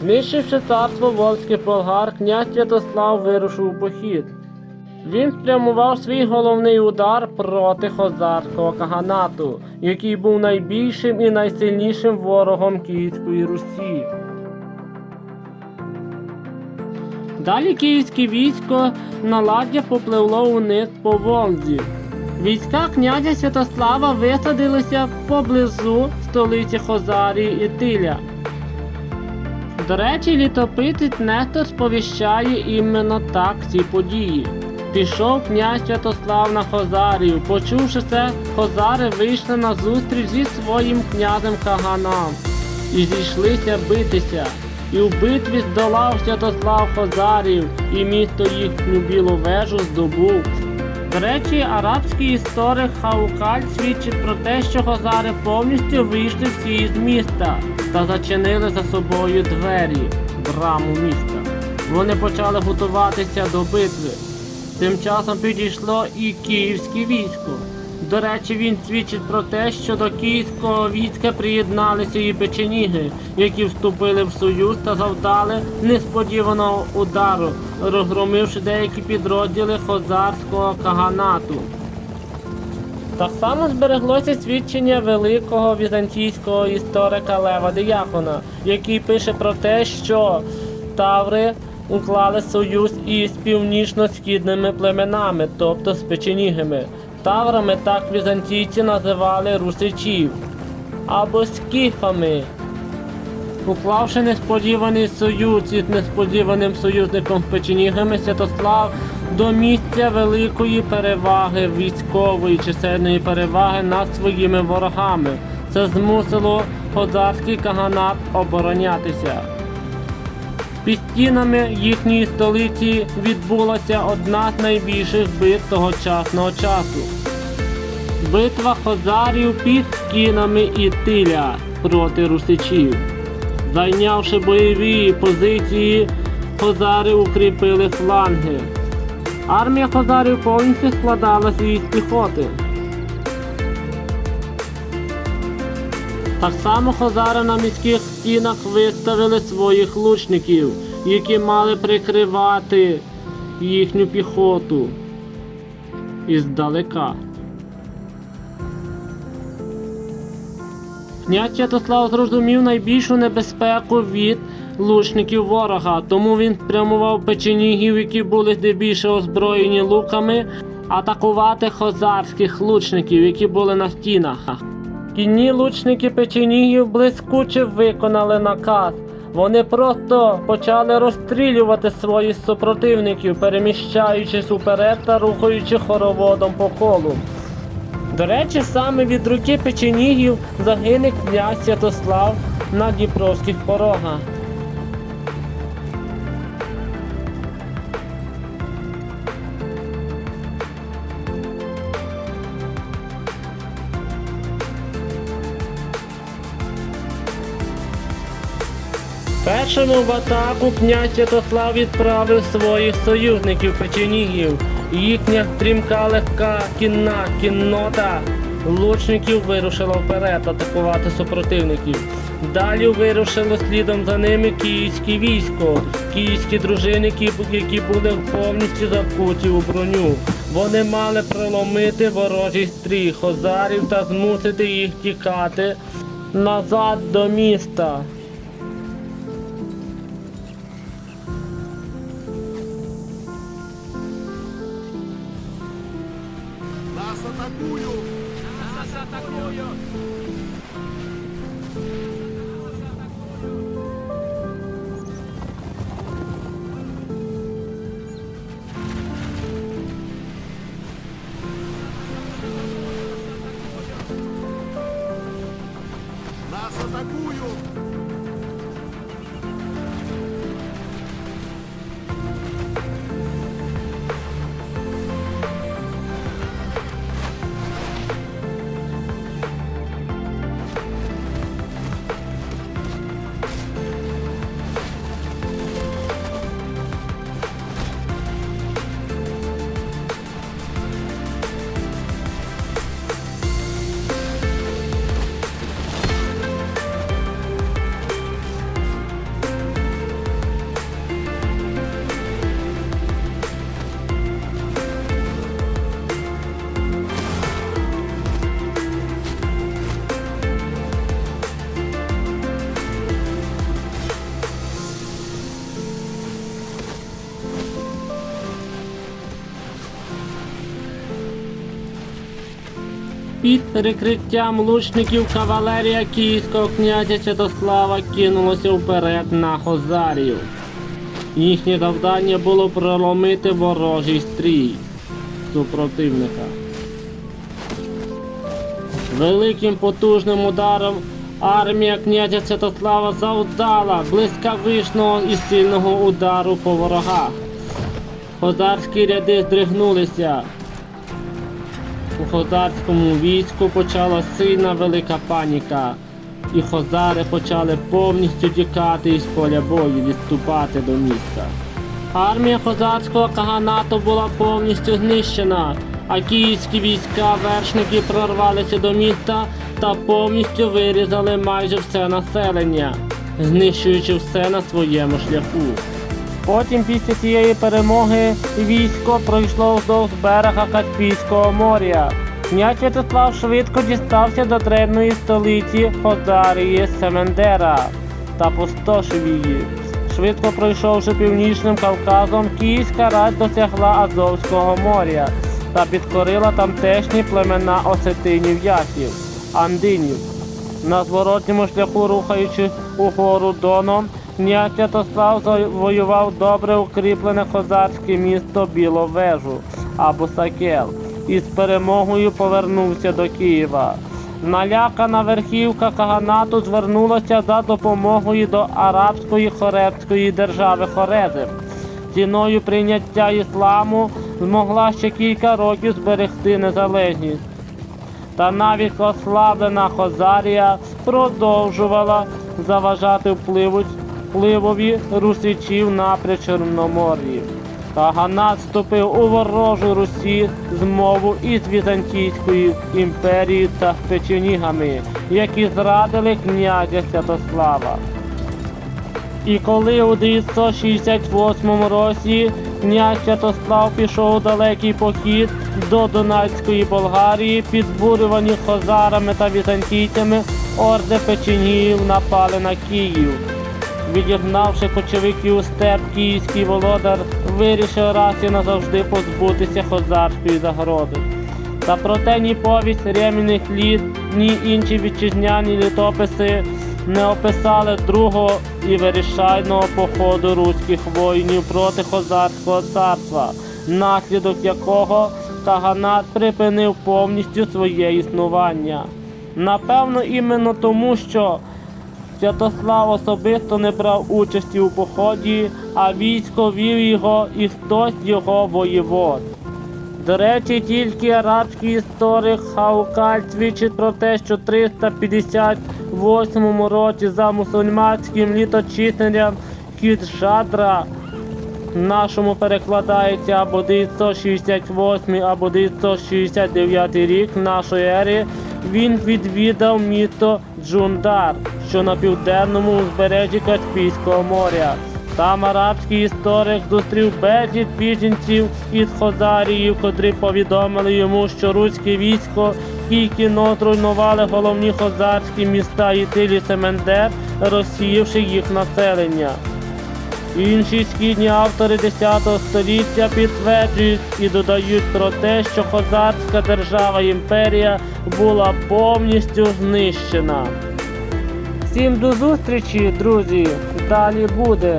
Знищивши царство волзьких болгар, князь Святослав вирушив у похід. Він спрямував свій головний удар проти хозарського каганату, який був найбільшим і найсильнішим ворогом Київської Русі. Далі київське військо наладдя попливло униз по Волзі. Війська князя Святослава висадилися поблизу столиці Хозарії і Тиля. До речі, літописець Нестор сповіщає іменно так ці події. Пішов князь Святослав на Хозарію. Почувши це, Хозари вийшли на зустріч зі своїм князем Каганом і зійшлися битися. І в битві здолав Святослав Хозарів, і місто їхню білу вежу здобув. До речі, арабський історик Хаукаль свідчить про те, що Хозари повністю вийшли всі з міста та зачинили за собою двері, браму міста. Вони почали готуватися до битви. Тим часом підійшло і київське військо. До речі, він свідчить про те, що до київського війська приєдналися і печеніги, які вступили в союз та завдали несподіваного удару, розгромивши деякі підрозділи хозарського каганату. Так само збереглося свідчення великого візантійського історика Лева Діякона, який пише про те, що Таври уклали союз із північно-східними племенами, тобто з печенігами. Таврами так візантійці називали русичів або скіфами. Уклавши несподіваний союз із несподіваним союзником печенігами, Святослав до місця великої переваги військової чисельної переваги над своїми ворогами. Це змусило хозарський каганат оборонятися. Під стінами їхньої столиці відбулася одна з найбільших бит тогочасного часу. Битва хозарів під стінами Ітиля проти русичів. Зайнявши бойові позиції, хозари укріпили фланги. Армія хозарів повністю складалася із піхоти. Так само хозари на міських стінах виставили своїх лучників, які мали прикривати їхню піхоту іздалека. Князь Святослав зрозумів найбільшу небезпеку від лучників ворога, тому він спрямував печенігів, які були здебільшого озброєні луками, атакувати хозарських лучників, які були на стінах. Кінні лучники печенігів блискуче виконали наказ. Вони просто почали розстрілювати своїх супротивників, переміщаючись уперед та рухаючи хороводом по колу. До речі, саме від руки печенігів загине князь Святослав на Дніпровських порогах. Першому в атаку князь Святослав відправив своїх союзників печенігів. Їхня стрімка легка кінна кіннота лучників вирушила вперед атакувати супротивників. Далі вирушило слідом за ними київське військо, київські дружинники, які були повністю закуті у броню. Вони мали проломити ворожий стрій хозарів та змусити їх тікати назад до міста. нас атакуют! Нас атакуют! Під прикриттям лучників кавалерія київського князя Святослава кинулася вперед на Хозарію. Їхнє завдання було проломити ворожий стрій супротивника. Великим потужним ударом армія князя Святослава завдала блискавичного і сильного удару по ворогах. Хозарські ряди здригнулися. У хозарському війську почала сильна велика паніка, і хозари почали повністю тікати із поля бою, відступати до міста. Армія хозарського каганату була повністю знищена, а київські війська вершники прорвалися до міста та повністю вирізали майже все населення, знищуючи все на своєму шляху. Потім після цієї перемоги військо пройшло вздовж берега Каспійського моря. Князь Святослав швидко дістався до древньої столиці Хозарії Семендера та пустошив її. Швидко пройшовши північним Кавказом, Київська рать досягла Азовського моря та підкорила тамтешні племена осетинів яхів, андинів. На зворотньому шляху, рухаючи угору Доном, князь Святослав завоював добре укріплене козацьке місто Біловежу або Сакел і з перемогою повернувся до Києва. Налякана верхівка Каганату звернулася за допомогою до арабської хоребської держави Хорезм. Ціною прийняття ісламу змогла ще кілька років зберегти незалежність. Та навіть ослаблена Хозарія продовжувала заважати впливу, впливові русичів на Причорномор'ї. Каганат вступив у ворожу Русі змову із Візантійською імперією та печенігами, які зрадили князя Святослава. І коли у 968 році князь Святослав пішов у далекий похід до Дунайської Болгарії, підбурювані хозарами та візантійцями, орди печенігів напали на Київ. Відігнавши кочовиків у степ, київський володар вирішив раз і назавжди позбутися хозарської загрози. Та проте ні повість ремінних літ, ні інші вітчизняні літописи не описали другого і вирішального походу руських воїнів проти Хозарського царства, наслідок якого Каганат припинив повністю своє існування. Напевно, іменно тому, що Святослав особисто не брав участі у поході, а військо вів його і хтось його воєвод. До речі, тільки арабський історик Хаукаль свідчить про те, що 358 році за мусульманським літочисленням Кіджадра в нашому перекладається або 968 або 969 рік нашої ери, він відвідав місто Джундар, що на південному узбережжі Каспійського моря. Там арабський історик зустрів безліч біженців із Хозарії, котрі повідомили йому, що руське військо тільки но зруйнували головні хозарські міста Ітилі Семендер, розсіявши їх населення. Інші східні автори 10 століття підтверджують і додають про те, що хозарська держава імперія була повністю знищена. Всім до зустрічі, друзі! Далі буде.